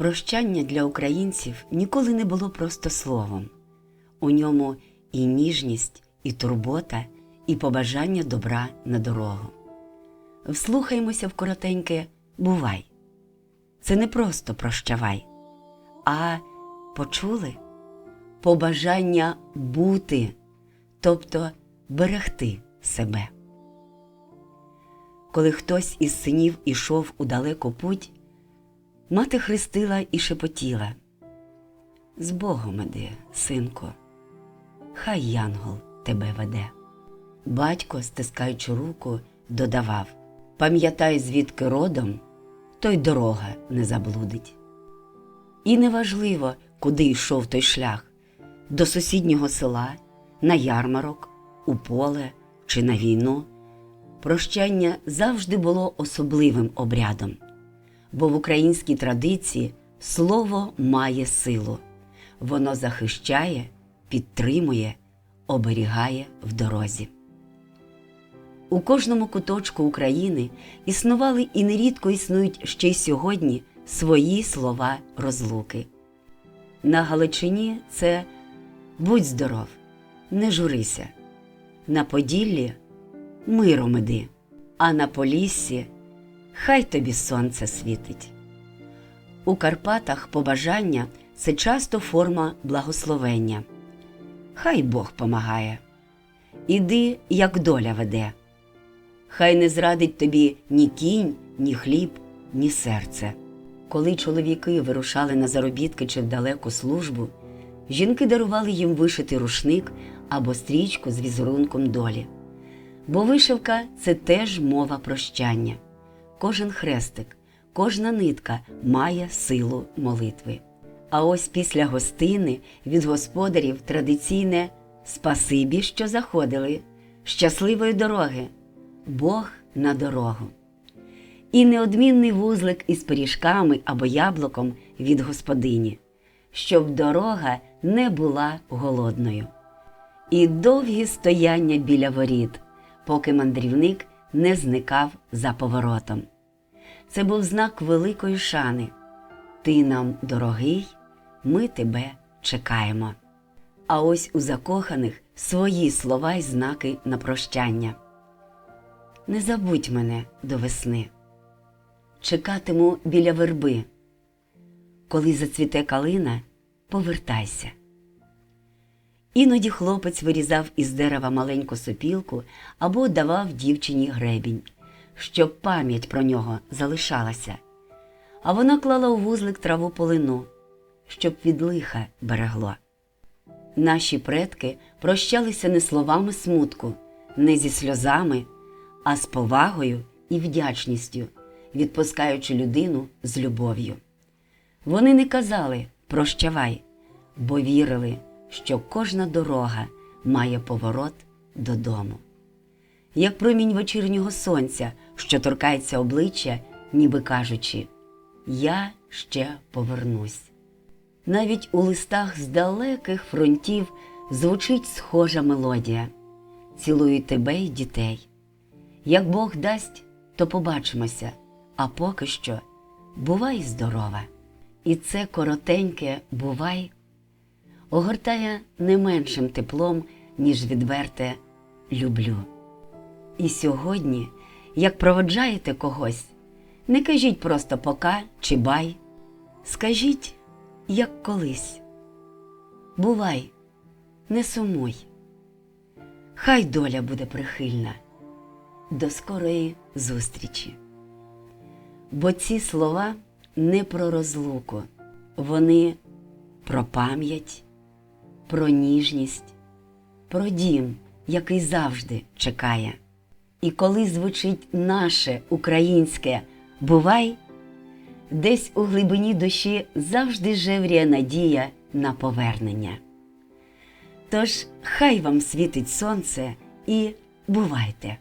Прощання для українців ніколи не було просто словом. У ньому і ніжність, і турбота, і побажання добра на дорогу. Вслухаймося в коротеньке бувай. Це не просто прощавай, а почули побажання бути, тобто берегти себе. Коли хтось із синів ішов у далеку путь, мати хрестила і шепотіла. З Богом іди, синку, хай янгол тебе веде. Батько, стискаючи руку, додавав Пам'ятай, звідки родом, то й дорога не заблудить. І неважливо, куди йшов той шлях до сусіднього села, на ярмарок, у поле чи на війну. Прощання завжди було особливим обрядом, бо в українській традиції слово має силу, воно захищає, підтримує, оберігає в дорозі. У кожному куточку України існували і нерідко існують ще й сьогодні свої слова розлуки. На Галичині це будь здоров, не журися. На Поділлі миром іди, а на Поліссі хай тобі сонце світить. У Карпатах побажання це часто форма благословення. Хай Бог помагає. Іди, як доля веде. Хай не зрадить тобі ні кінь, ні хліб, ні серце. Коли чоловіки вирушали на заробітки чи в далеку службу, жінки дарували їм вишити рушник або стрічку з візерунком долі. Бо вишивка це теж мова прощання. Кожен хрестик, кожна нитка має силу молитви. А ось після гостини від господарів традиційне спасибі, що заходили, щасливої дороги, Бог на дорогу. І неодмінний вузлик із пиріжками або яблуком від господині, щоб дорога не була голодною. І довгі стояння біля воріт, поки мандрівник не зникав за поворотом. Це був знак великої шани. Ти нам дорогий, ми тебе чекаємо. А ось у закоханих свої слова й знаки на прощання. Не забудь мене до весни. Чекатиму біля верби. Коли зацвіте калина, повертайся. Іноді хлопець вирізав із дерева маленьку сопілку або давав дівчині гребінь, щоб пам'ять про нього залишалася. А вона клала у вузлик траву полину, щоб від лиха берегло. Наші предки прощалися не словами смутку, не зі сльозами, а з повагою і вдячністю, відпускаючи людину з любов'ю. Вони не казали прощавай, бо вірили, що кожна дорога має поворот додому. Як промінь вечірнього сонця, що торкається обличчя, ніби кажучи, Я ще повернусь. Навіть у листах з далеких фронтів звучить схожа мелодія Цілую тебе й дітей. Як Бог дасть, то побачимося, а поки що бувай здорова. І це коротеньке бувай огортає не меншим теплом, ніж відверте люблю. І сьогодні, як проводжаєте когось, не кажіть просто пока чи бай, скажіть, як колись. Бувай, не сумуй. Хай доля буде прихильна. До скорої зустрічі. Бо ці слова не про розлуку, вони про пам'ять, про ніжність, про дім, який завжди чекає. І коли звучить наше українське бувай, десь у глибині душі завжди жевріє надія на повернення. Тож хай вам світить сонце і бувайте!